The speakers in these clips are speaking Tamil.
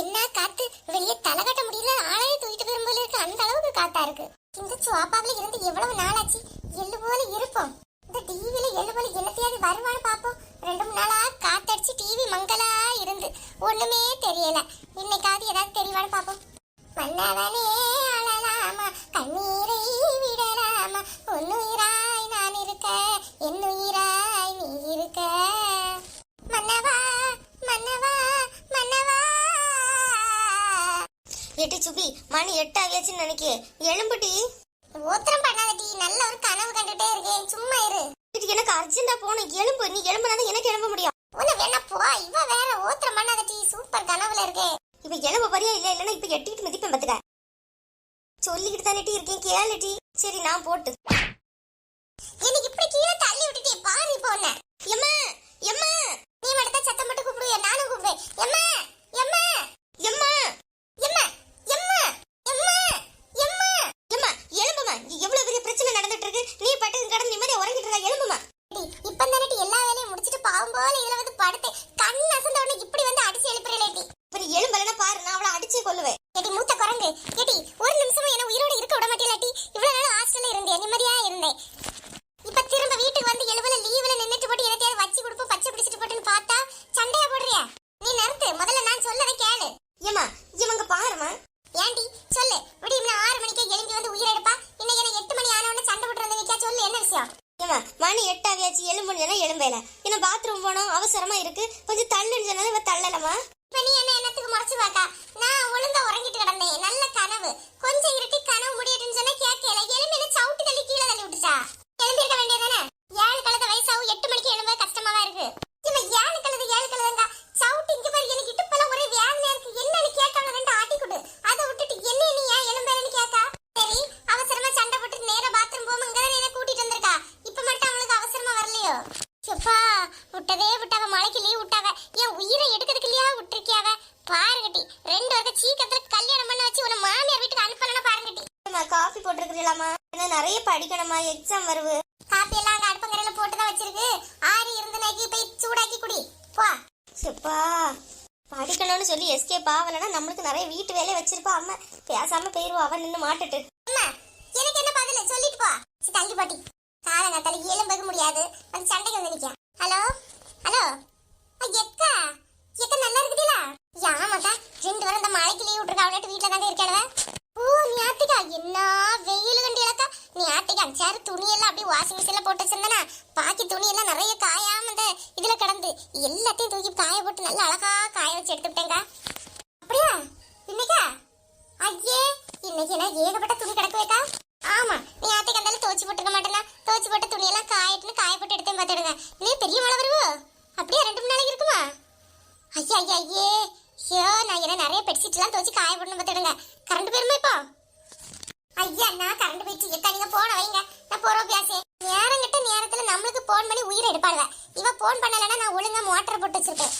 என்ன காத்து? வெளியே தலை கட்ட முடியல ஆளையே தூக்கிட்டு போயிரும் போல இருக்கு. அந்த அளவுக்கு காத்தா இருக்கு. இந்த சோப்பாவில இருந்து எவ்வளவு நாளாச்சு? எள்ளு போல இருப்போம். இந்த டிவில எள்ளு போல என்னத்தையாவது வருவான்னு பாப்போம் ரெண்டு மூணு நாளா காத்தடிச்சு டிவி மங்களா இருந்து. ஒண்ணுமே தெரியல. இன்னைக்காவது ஏதாவது தெரியவான்னு பாப்போம் மன்னவனே எட்டு மணி எட்டாகியாச்சுன்னு நினைக்க எலும்புட்டி. ஓத்திரம் பண்ணாதடி. நல்ல ஒரு கனவு கண்டுட்டே இருக்கேன். சும்மா இரு. இதுக்கு எனக்கு அர்ஜென்டா போகணும். எலும்பு நீ எலும்புனா எனக்கு எலும்ப முடியும். உன்னை வேணா போ. இவ வேற ஓத்திரம் பண்ணாதடி. சூப்பர் கனவுல இருக்கே இப்ப எலும்பு பரியா இல்ல இல்லன்னா இப்ப எட்டிட்டு மிதிப்பேன் பாத்துக்க. சொல்லிக்கிட்டு தானே இருக்கேன். கேளுட்டி சரி நான் போட்டு. எனக்கு இப்படி கீழே தள்ளி விட்டுட்டே பாரு உன்னை. எம்மா எம்மா. மணி எட்டாவியாச்சு எலும்புன்னு சொன்னா எலும்பேல. இன்னும் பாத்ரூம் போனோம் அவசரமா இருக்கு. கொஞ்சம் தள்ளுன்னு சொன்னாலும் இவ தள்ளலமா இப்ப நீ என்ன என்னத்துக்கு முறைச்சு பாக்கா நான் ஒழுங்கா உறங்கிட்டு கிடந்தேன். நல்ல கனவு. கொஞ்சம் இருட்டி கனவு முடியட்டுன்னு சொன்னா கேட்கல எலும்பி என்ன சவுட்டு தள்ளி கீழே தள்ளி விட்டுச்சா எழும்பி இருக்க வேண்டியதானே ஏழு கழுத வயசாவும் எட்டு மணிக்கு எழும்ப கஷ்டமாவா இருக்கு இல்ல ஏழு கழுது ஏழு கழுதுங்க சவுட்டு இங்க பாரு எனக்கு இடுப்பெல்லாம் ஒரே வேதனையா இருக்கு என்னன்னு கேட்காம ரெண்டு ஆட்டி கொடு அதை விட்டுட்டு என்ன நீ ஏன் எழும்பேன்னு கேட்கா சரி அவசரமா சண்டை போட்டு நேரா பாத்ரூம் போகும் இங்க என்ன கூட்டிட்டு வந்திருக்கா இப்ப மட்டும் அவளுக்கு அவசரமா வரலையோ செப்பா விட்டதே விட்டாவ மழைக்கு லீவ் விட்டாவ என் உயிரை எடுக்கிறதுக்கு இல்லையா விட்டுருக்கியாவ பாருங்கட்டி ரெண்டு வருஷம் சீக்கிரத்துல கல்யாணம் பண்ண வச்சு உன மாமியார் வீட்டுக்கு அனுப்பலன்னா பாருங்கட்டி ஏம்மா காஃபி போட்டிருக்கிறீங்களாமா என்ன நிறைய படிக்கணுமா? எக்ஸாம் வருது. காப்பி எல்லாம் அங்க அடுப்பங்கரையில போட்டு தான் வச்சிருக்கு. ஆறி இருந்து நாக்கி போய் சூடாக்கி குடி. போ. செப்பா படிக்கணும்னு சொல்லி எஸ்கேப் ஆகலைன்னா நம்மளுக்கு நிறைய வீட்டு வேலையை வச்சிருப்பா அம்மா. பேசாம போயிருவா. அவன் நின்று மாட்டுட்டு. அம்மா எனக்கு என்ன பதில்? சொல்லிட்டு போ. சரி, பாட்டி பாட்டி. தலைக்கு எலும்பக முடியாது. வந்து சண்டைக்கு வந்து நிக்க ஹலோ அ, எக்கா எக்கா நல்லா இருக்குதுல ஆமாக்கா ரெண்டு வாரம் இந்த மழைக்கு லீவ் விட்டுருக்கா அவள்கிட்ட வீட்டுல தாங்க இருக்காளவ ஓ நீ ஆத்திக்கா என்ன வெயில் கண்டியலக்கா நீ ஆத்திக்கா சேர் துணி எல்லாம் அப்படியே வாஷிங் மிஷின்ல போட்டு வச்சிருந்தனா பாக்கி துணி எல்லாம் நிறைய காயாம இந்த இதுல கிடந்து. எல்லாத்தையும் தூக்கி காய போட்டு நல்லா அழகா காய வச்சு எடுத்துட்டேங்க அப்படியா? இன்னைக்கா? ஐயே இன்னைக்கு என்ன ஏகப்பட்ட துணி கிடக்கு வைக்கா? ஆமா நீ ஆத்தைக்கு அந்தாலும் துவச்சு போட்டுக்க மாட்டேனா துவச்சு போட்ட துணி எல்லாம் காயட்டுன்னு காய போட்டு எடுத்து பார்த்துடுங்க. நீ பெரிய மழை வருவோ? அப்படியா ரெண்டு மூணு நாளைக்கு இருக்குமா? ஐயா ஐயா ஐயே. ஐயோ நான் என்ன நிறைய பெட்ஷீட் எல்லாம் துவச்சு காய போடணும் பார்த்துடுங்க. கரண்ட் போயிருமா இப்போ? ஐயா நான் கரண்ட் போயிடுச்சு. எக்கா நீங்க போன வைங்க. நான் போறோம் பியாசே நேரம் நேரத்துல நம்மளுக்கு போன் பண்ணி உயிரை எடுப்பாளுவ. இவ போன் பண்ணலன்னா நான் ஒழுங்கா மோட்டர் போட்டு வச்சிருப்பேன்.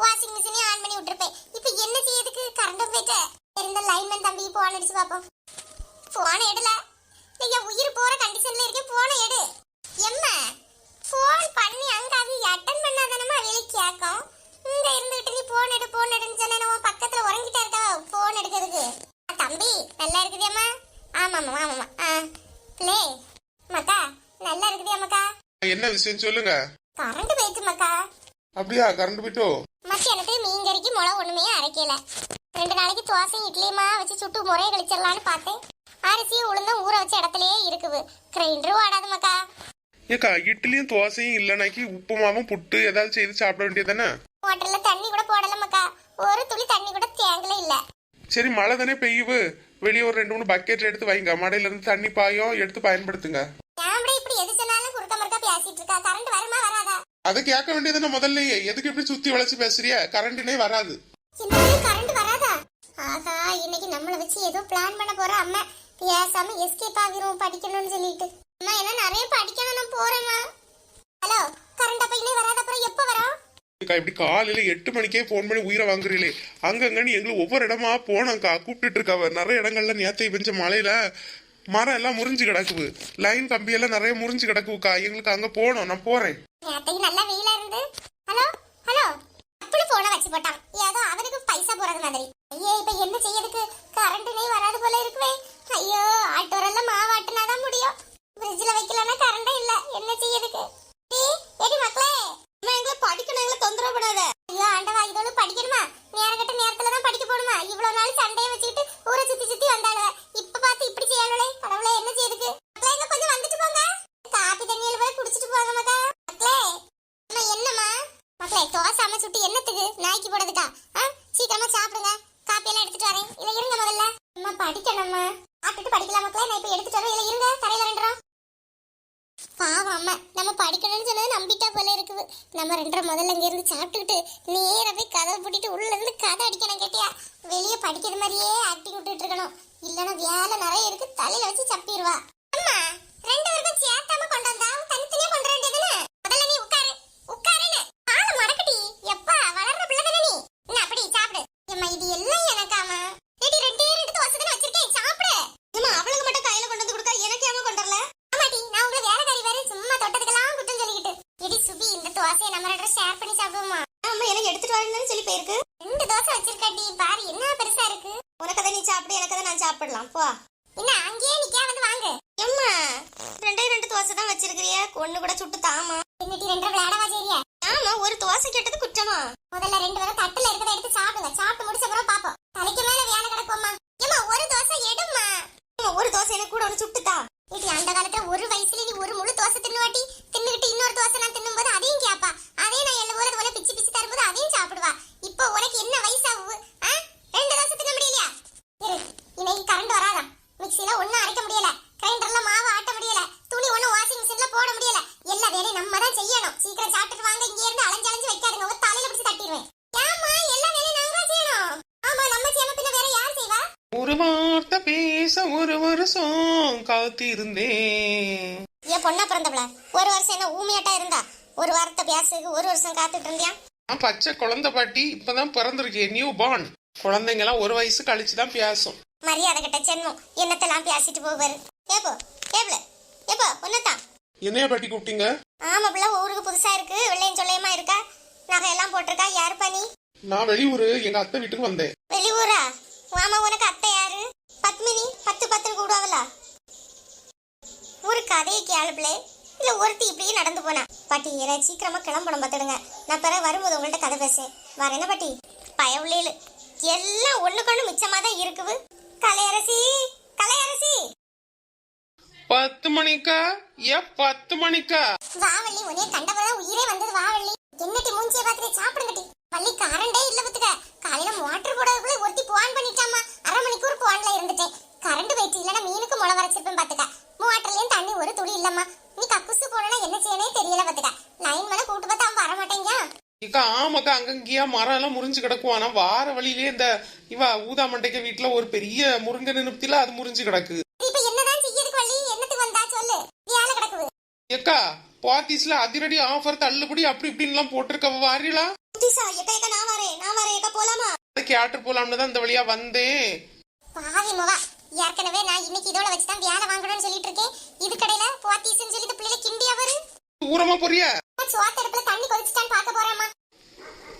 வாஷிங் மிஷினையும் ஆன் பண்ணி விட்டுருப்பேன். இப்போ என்ன செய்யறதுக்கு கரண்டும் போயிட்டு? இருந்த லைன்மேன் தம்பி போன் அடிச்சு பார்ப்போம். போன எடுல. நீங்க உயிர் போற கண்டிஷன்ல இருக்கேன் போன எடு. எம்மா? போன் பண்ணி அங்க அது அட்டன் பண்ணாதானமா வெளியே கேட்கும் இங்க இருந்துகிட்டு நீ போன் எடு போன் எடுன்னு சொன்னா உன் பக்கத்துல உறங்கிட்டே இருக்கா போன் எடுக்கிறதுக்கு? தம்பி நல்லா இருக்குதியம்மா ஆமாம்மா ஆமாம்மா. ஆ பிளே மக்கா நல்லா இருக்குதியாமக்கா என்ன விஷயம் சொல்லுங்க. கரண்ட் போயிட்டு மக்கா அப்படியா கரண்ட் போயிட்டோ? மத்தியானத்துக்கு மீன் கறிக்கு முளை ஒண்ணுமே அரைக்கல. ரெண்டு நாளைக்கு தோசை இட்லியுமா வச்சு சுட்டு முறைய கழிச்சிடலான்னு பார்த்தேன். அரிசியும் உளுந்தும் ஊற வச்ச இடத்துலயே இருக்குது. கிரைண்டரும் ஆடாது மக்கா ஏக்கா இட்லியும் தோசையும் இல்லைனாக்கி உப்புமாவும் புட்டு ஏதாவது செய்து சாப்பிட வேண்டியதானே மோட்டர்ல தண்ணி கூட போடல மக்கா ஒரு துளி தண்ணி கூட தேங்கல இல்ல. சரி மழை தானே பெய்யுவு வெளியே ஒரு ரெண்டு மூணு பக்கெட் எடுத்து வைங்க. மடையில இருந்து தண்ணி பாயும் எடுத்து பயன்படுத்துங்க. எது சொன்னாலும் குறுக்க மறுக்கா பேசிட்டு இருக்கா? கரண்ட் வருமா வராதா? அதை கேட்க வேண்டியதுன்னு முதல்லயே. எதுக்கு இப்படி சுத்தி வளைச்சு பேசுறிய கரண்ட்னே வராது. கரண்ட் வராதா? ஆகா இன்னைக்கு நம்மள வச்சு ஏதோ பிளான் பண்ண போற அம்மா. பேசாம எஸ்கேப் ஆகிரும் படிக்கணும்னு சொல்லிட்டு. அம்மா என்ன நிறைய படிக்கணும் நான் போறேம்மா. ஹலோ கரண்ட் அப்ப இன்னும் வராத அப்புறம் எப்ப வரும்? இப்படி காலையில எட்டு மணிக்கே ஃபோன் பண்ணி உயிரை வாங்குறீங்களே. அங்கங்கன்னு எங்களை ஒவ்வொரு இடமா போனோம்க்கா கூப்பிட்டுட்டு இருக்காவ. நிறைய இடங்கள்ல நேத்தை பெஞ்ச மழையில மரம் எல்லாம் முறிஞ்சு கிடக்குது. லைன் கம்பி எல்லாம் நிறைய முறிஞ்சு கிடக்குக்கா எங்களுக்கு அங்க போனோம் நான் போறேன். அத்தைக்கு நல்லா வெயிலா இருந்து. ஹலோ? ஹலோ? அப்படி போன வச்சு போட்டான். ஏதோ அவனுக்கு பைசா போறது மாதிரி. ஐயே இப்ப என்ன செய்யறதுக்கு? கரண்ட்னே வராது போல இருக்குவே ஐயோ ஆட்டோரெல்லாம் மாவாட்டுனாதான் முடியும். ஃப்ரிட்ஜில் வைக்கலன்னா கரண்டே இல்லை. என்ன செய்யறதுக்கு? அம்மா ஆட்டுட்டு படிக்கலாம் மக்களே? நான் இப்ப எடுத்துட்டு வரேன். இல்ல இருங்க. தரையில ரெண்டரை பாவம் அம்மா. நம்ம படிக்கணும்னு சொன்னது நம்பிட்டா போல இருக்குது. நம்ம ரெண்டரை முதல்ல இங்க இருந்து சாப்பிட்டுக்கிட்டு நேரா போய் கதவை பூட்டிட்டு உள்ள இருந்து கதை அடிக்கணும் கேட்டியா? வெளியே படிக்கிற மாதிரியே ஆக்டிங் விட்டுட்டு இருக்கணும். இல்லைன்னா வேலை நிறைய இருக்கு. தலையில வச்சு சப்பிடுவா அம்மா ரெண்டு பேருக்கும் சேர்த்தாம கொண்டு வந்தா தனித்தனியா கொண்டு வேண்டியதுன்னு முதல்ல நீ உட்காரு உட்காருன்னு ஆள மடக்கடி எப்பா வளர்ற பிள்ளை தானே நீ என்ன அப்படி சாப்பிடு அம்மா இது எல்லாம் எனக்காமா ஏடி ரெண்டே ரெண்டு தோசை தானே வச்சிருக்கேன் சாப்பிடு ஏமா அவளுக்கு மட்டும் கையில கொண்டு வந்து கொடுக்க எனக்கு ஏமா கொண்டு வரல ஆமாடி நான் உங்களை வேலைக்காரி வேற சும்மா தொட்டதுக்கெல்லாம் குற்றம் சொல்லிக்கிட்டு எடி சுபி இந்த தோசையை நம்ம ரெண்டு ஷேர் பண்ணி சாப்பிடுவோமா? அம்மா எனக்கு எடுத்துட்டு வரேன்னு சொல்லி போயிருக்கு. ரெண்டு தோசை வச்சிருக்காடி பாரு என்ன பெருசா இருக்கு? உனக்கு அதை நீ சாப்பிடு எனக்கு அதை நான் சாப்பிடலாம். போ. என்ன அங்கேயே நிக்கா வந்து வாங்கு. எம்மா ரெண்டே ரெண்டு தோசை தான் வச்சிருக்கிறிய. ஒண்ணு கூட சுட்டு தாமா. இன்னைக்கு ரெண்டு விளையாடவா சரியா ஆமா ஒரு தோசை கேட்டது குற்றமா? முதல்ல ரெண்டு பேரும் தட்டுல இருக்கிறத எடுத்து சாப்பிடுங்க சாப்பிட்டு முடிச்ச அப்புறம் பாப்போம் தலைக்கு மேல வேலை கிடக்கும்மா ஏமா ஒரு தோசை எடும்மா அம்மா, ஒரு தோசை எனக்கு கூட ஒன்று சுட்டுத்தா இது அந்த காலத்துல ஒரு வயசுல நீ ஒரு முழு தோசை தின்னுவாட்டி தின்னுகிட்டு இன்னொரு தோசை நான் தின்னும்போது அதையும் கேப்பா அதே நான் எல்லாம் போறது போல பிச்சு பிச்சு தரும்போது அதையும் சாப்பிடுவா இப்போ உனக்கு என்ன வயசாகுது ஆ? ரெண்டு தோசை தின்ன முடியலையா இரு இன்னைக்கு கரண்ட் வராதா மிக்ஸில ஒண்ணும் அரைக்க முடியல கிரைண்டர்ல மாவு ஆட்ட முடியல துணி ஒண்ணும் வாஷிங் மிஷின்ல போட முடியல எல்லா வேலையும் நம்ம தான் செய்யணும் சீக்கிரம் சாப்பிட்டுட்டு வாங்க இங்க இருந்து அலைஞ்சு அலைஞ்சு வைக்காதுங்க ஒரு தலையில பிடிச்சு தட்டிடுவேன் ஏமா எல்லா வேலையும் நாங்க தான் செய்யணும் ஆமா நம்ம செய்யாம பின்ன வேற யார் செய்வா ஒரு வார்த்தை பேச ஒரு வருஷம் காத்திருந்தேன் ஏன் பொண்ணா பிறந்தவள? ஒரு வருஷம் என்ன ஊமையாட்டா இருந்தா? ஒரு வாரத்தை பேசுக்கு ஒரு வருஷம் காத்துட்டு இருந்தியா? நான் பச்சை குழந்தை பாட்டி இப்பதான் பிறந்திருக்கேன் நியூ பார்ன் குழந்தைங்கலாம் ஒரு வயசு கழிச்சு தான் பேசும். மரியாதை கிட்ட சென்மம் என்னத்தெல்லாம் பேசிட்டு போவாரு? ஏப்போ ஏப்ல ஏப்போ ஒன்னதான் என்னைய பாட்டி கூப்பிட்டீங்க? ஆமா பிள்ளை ஊருக்கு புதுசா இருக்கு வெள்ளையும் சொல்லையுமா இருக்கா? நகையெல்லாம் போட்டிருக்கா யாரு பண்ணி நான் வெளியூர் எங்க அத்தை வீட்டுக்கு வந்தேன். வெளியூரா? மாமா உனக்கு அத்தை யாரு? பத்மினி பத்து பத்துன்னு கூடுவாங்களா ஒரு கதையை கேளுப்பிள்ளை இல்ல ஒருத்தி இப்படியே நடந்து போனா. பாட்டி ஏற சீக்கிரமா கிளம்பணும் பார்த்துடுங்க. நான் பிறகு வரும்போது உங்கள்ட்ட கதை பேசுறேன். வர என்ன பாட்டி? பயவுள்ளேலு. எல்லாம் ஒண்ணுக்கொண்ணு மிச்சமா தான் இருக்குது. கலையரசி கலையரசி. பத்து மணிக்கா? ஏ பத்து மணிக்கா? வாவள்ளி உன்னைய கண்டவதான் உயிரே வந்தது வாவள்ளி என்னட்டி மூஞ்சிய பார்த்துட்டு சாப்பிடுங்கட்டி வள்ளி கரண்டே இல்ல பத்துக்க காலையில மோட்டர் போடறதுக்குள்ள ஒருத்தி போன் பண்ணிட்டாமா அரை மணிக்கூர் போன்ல இருந்துட்டேன். கரண்ட் போயிட்டு இல்லனா மீனுக்கு முளை வரைச்சிருப்பேன் இல்லம்மா. நீ கக்குசு போனா என்ன செய்யனே தெரியல பாத்துக்க. லைன் மேல கூட்டு பார்த்தா அவன் வர மாட்டேங்க இக்கா ஆமாக்கா அங்கங்கேயா மரம் எல்லாம் முறிஞ்சு கிடக்கும். ஆனா வார வழியிலே இந்த இவ ஊதா மண்டைக்க வீட்டுல ஒரு பெரிய முருங்கை நிறுத்தில அது முறிஞ்சு கிடக்கு. இப்ப என்னதான் செய்யறதுக்கு வள்ளி என்னத்துக்கு வந்தா சொல்லு. வேலை கிடக்குது. ஏக்கா பாத்தீஸ்ல அதிரடி ஆஃபர் தள்ளுபடி அப்படி இப்படின்னு எல்லாம் போட்டிருக்க வாரிலா? குட்டிசா எக்க எக்க நான் வரேன்? நான் வரேன் எக்க போலாமா? கேட்டு போலாம்னு தான் இந்த வழியா வந்தேன். பாவி மவா. ஏற்கனவே நான் இன்னைக்கு இதோட வச்சுதான் வேலை வாங்கணும்னு சொல்லிட்டு இருக்கேன். இது கடையில போத்தீஸ்னு சொல்லி இந்த பிள்ளைல கிண்டியா வரு தூரமா போறிய சோத்த அடுப்புல தண்ணி கொதிச்சுட்டான்னு பார்க்க போறேம்மா.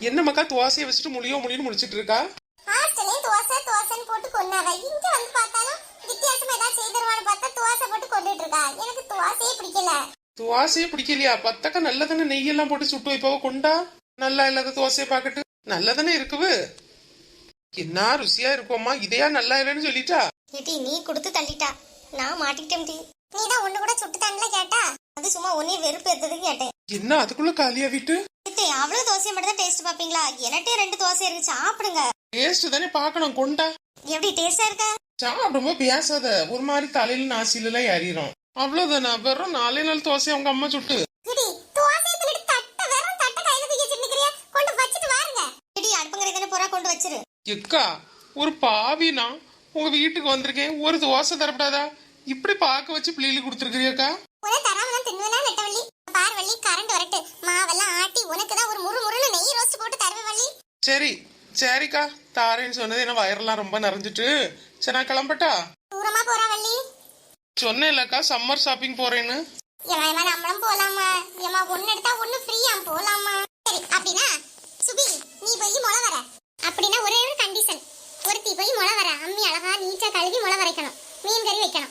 என்ன மக்கா துவாசையை வச்சுட்டு முடியோ முடியும்னு முடிச்சிட்டு இருக்கா? ஹாஸ்டல்லே தோசை தோசைன்னு போட்டு கொண்டாங்க இங்க வந்து பார்த்தாலும் வித்தியாசமா ஏதாவது செய்திருவான்னு பார்த்தா தோசை போட்டு கொண்டுட்டு இருக்கா. எனக்கு தோசையே பிடிக்கல. துவாசையே பிடிக்கலையா? பத்தக்கா நல்லதானே நெய்யெல்லாம் போட்டு சுட்டு வைப்பாவ கொண்டா? நல்லா இல்லாத தோசையை பாக்கட்டு நல்லதானே இருக்குது என்ன ருசியா இருக்கும்மா இதையா நல்லா இல்லைன்னு சொல்லிட்டா? ஏட்டி நீ கொடுத்து தள்ளிட்டா. நான் மாட்டிக்கிட்டேன் டி. நீ தான் ஒண்ணு கூட சுட்டு தண்ணில கேட்டா? அது சும்மா ஒன்னே வெறுப்பு எடுத்ததுக்கு கேட்டேன். என்ன அதுக்குள்ள காலியா விட்டு? ஏத்தே, அவ்வளவு தோசையை மட்டும் தான் டேஸ்ட் பாப்பீங்களா எனட்டே ரெண்டு தோசை இருக்கு சாப்பிடுங்க. டேஸ்ட் தானே பார்க்கணும் கொண்டா. எப்படி டேஸ்டா இருக்கா? சாப்பிடும்போது பேசாத ஒரு மாதிரி தலையில நாசில எல்லாம் ஏறிடும் அவ்வளவுதானே? வெறும் நாலே நாள் தோசை அவங்க அம்மா சுட்டு. எக்கா ஒரு பாவினா? உங்க வீட்டுக்கு வந்திருக்கேன். ஒரு தோசை தரப்படாதா? இப்படி பார்க்க வச்சு பிள்ளைகளுக்கு கொடுத்துருக்கிறியாக்கா? ஒரே தராமலாம் தின்னுவேனா நெட்டவள்ளி? பார் வள்ளி கரண்ட் வரட்டு. மாவெல்லாம் ஆட்டி உனக்கு தான் ஒரு முறு முறுன்னு நெய் ரோஸ்ட் போட்டு தருவேன் வள்ளி. சரி சரிக்கா. தாரேன்னு சொன்னது என்ன வயரெல்லாம் ரொம்ப நிறைஞ்சிட்டு? சரி நான் கிளம்பட்டா? தூரமா போறா வள்ளி. சொன்னேன் இல்லக்கா சம்மர் ஷாப்பிங் போறேன்னு ஏமா நம்மளும் போலாமா ஏமா ஒண்ணு எடுத்தா ஒண்ணு ஃப்ரீயா போலாமா சரி அப்படின்னா சுபி நீ போய் முளை வர. அப்படின்னா ஒரே ஒரு கண்டிஷன் ஒருத்தி போய் முளை வர அம்மி அழகா நீச்சா கழுவி முளை வரைக்கணும். மீன் கறி வைக்கணும்.